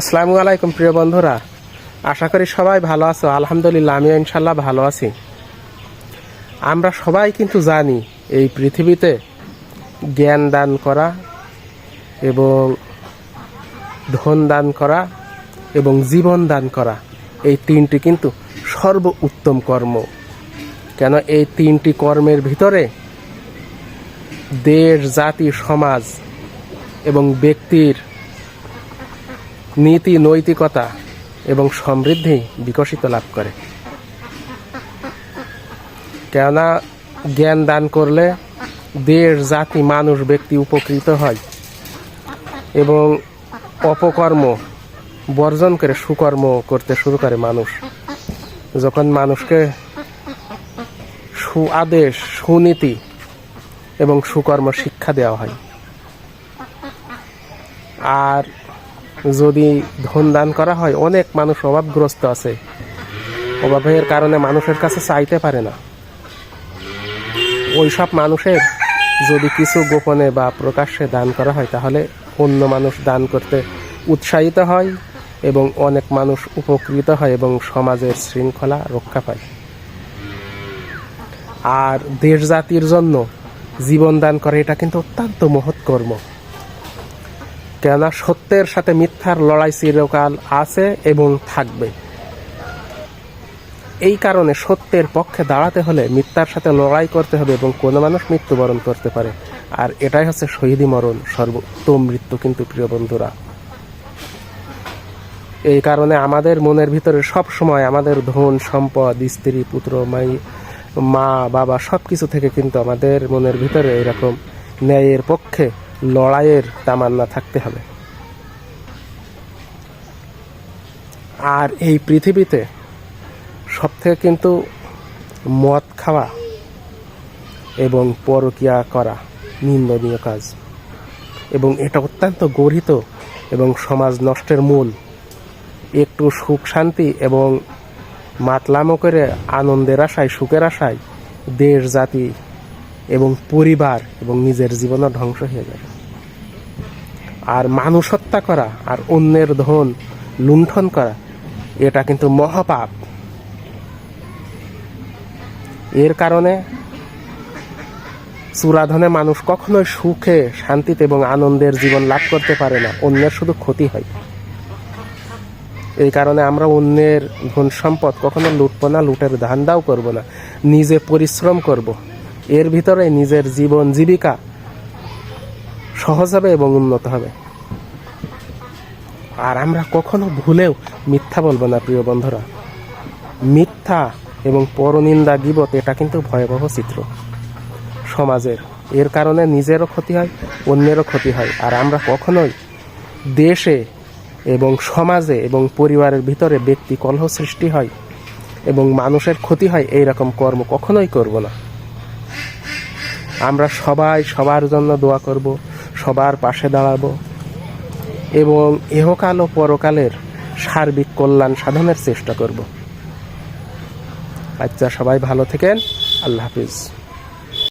আসসালামু আলাইকুম, প্রিয় বন্ধুরা। আশা করি সবাই ভালো আছো। আলহামদুলিল্লাহ, আমিও ইনশাল্লাহ ভালো আছি। আমরা সবাই কিন্তু জানি, এই পৃথিবীতে জ্ঞান দান করা এবং ধন দান করা এবং জীবন দান করা, এই তিনটি কিন্তু সর্ব উত্তম কর্ম। কেন এই তিনটি কর্মের ভিতরে দেশ, জাতি, সমাজ এবং ব্যক্তির নীতি, নৈতিকতা এবং সমৃদ্ধি বিকশিত লাভ করে। কেননা জ্ঞান দান করলে দেশ, জাতি, মানুষ, ব্যক্তি উপকৃত হয় এবং অপকর্ম বর্জন করে, সুকর্ম করতে শুরু করে মানুষ। যখন মানুষকে সু আদেশ সুনীতি এবং সুকর্ম শিক্ষা দেওয়া হয়। আর যদি ধন দান করা হয়, অনেক মানুষ অভাবগ্রস্ত আছে। অভাবের কারণে মানুষের কাছে চাইতে পারে না। ওই সব মানুষের যদি কিছু গোপনে বা প্রকাশ্যে দান করা হয়, তাহলে অন্য মানুষ দান করতে উৎসাহিত হয় এবং অনেক মানুষ উপকৃত হয় এবং সমাজের শৃঙ্খলা রক্ষা পায়। আর দেশ জাতির জন্য জীবন দান করে, এটা কিন্তু অত্যন্ত মহৎ কর্ম। কেননা সত্যের সাথে মিথ্যার লড়াই চিরকাল আছে এবং থাকবে। এই কারণে সত্যের পক্ষে দাঁড়াতে হলে মিথ্যার সাথে লড়াই করতে হবে এবং কোনো মানুষ মৃত্যুবরণ করতে পারে। আর এটাই হচ্ছে শহীদি মরণ, সর্বোত্তম মৃত্যু কিন্তু প্রিয় বন্ধুরা। এই কারণে আমাদের মনের ভিতরে সব সময় আমাদের ধন, সম্পদ, স্ত্রী, পুত্র, মাই, মা, বাবা সব কিছু থেকে কিন্তু আমাদের মনের ভিতরে এরকম ন্যায়ের পক্ষে লড়াইয়ের তামান্না থাকতে হবে। আর এই পৃথিবীতে সব থেকে কিন্তু মদ খাওয়া এবং পরকিয়া করা নিন্দনীয় কাজ। এবং এটা অত্যন্ত গর্হিত এবং সমাজ নষ্টের মূল। একটু সুখ শান্তি এবং মাতলামো করে আনন্দের আশায়, সুখের আশায় দেশ, জাতি এবং পরিবার এবং নিজের জীবনও ধ্বংস হয়ে যাবে। আর মানুষ হত্যা করা আর অন্যের ধন লুণ্ঠন করা, এটা কিন্তু মহাপাপ। এর কারণে চূড়াধনে মানুষ কখনোই সুখে, শান্তিতে এবং আনন্দের জীবন লাভ করতে পারে না, অন্যের শুধু ক্ষতি হয়। এই কারণে আমরা অন্যের ধন সম্পদ কখনো লুটবো না, লুটের ধান্দাও করব না, নিজে পরিশ্রম করব। এর ভিতরে নিজের জীবন জীবিকা সহজ হবে এবং উন্নত হবে। আর আমরা কখনো ভুলেও মিথ্যা বলব না, প্রিয় বন্ধুরা। মিথ্যা এবং পরনিন্দা গিবত, এটা কিন্তু ভয়াবহ চিত্র। সমাজের, এর কারণে নিজেরও ক্ষতি হয়, অন্যেরও ক্ষতি হয়। আর আমরা কখনোই দেশে এবং সমাজে এবং পরিবারের ভিতরে ব্যক্তি কলহ সৃষ্টি হয় এবং মানুষের ক্ষতি হয় এই রকম কর্ম কখনোই করব না। আমরা সবাই সবার জন্য দোয়া করব, সবার পাশে দাঁড়াবো। এবং ইহকাল ও পরকালের সার্বিক কল্যাণ সাধনের চেষ্টা করব। আচ্ছা সবাই ভালো থেকেন। আল্লাহ হাফিজ।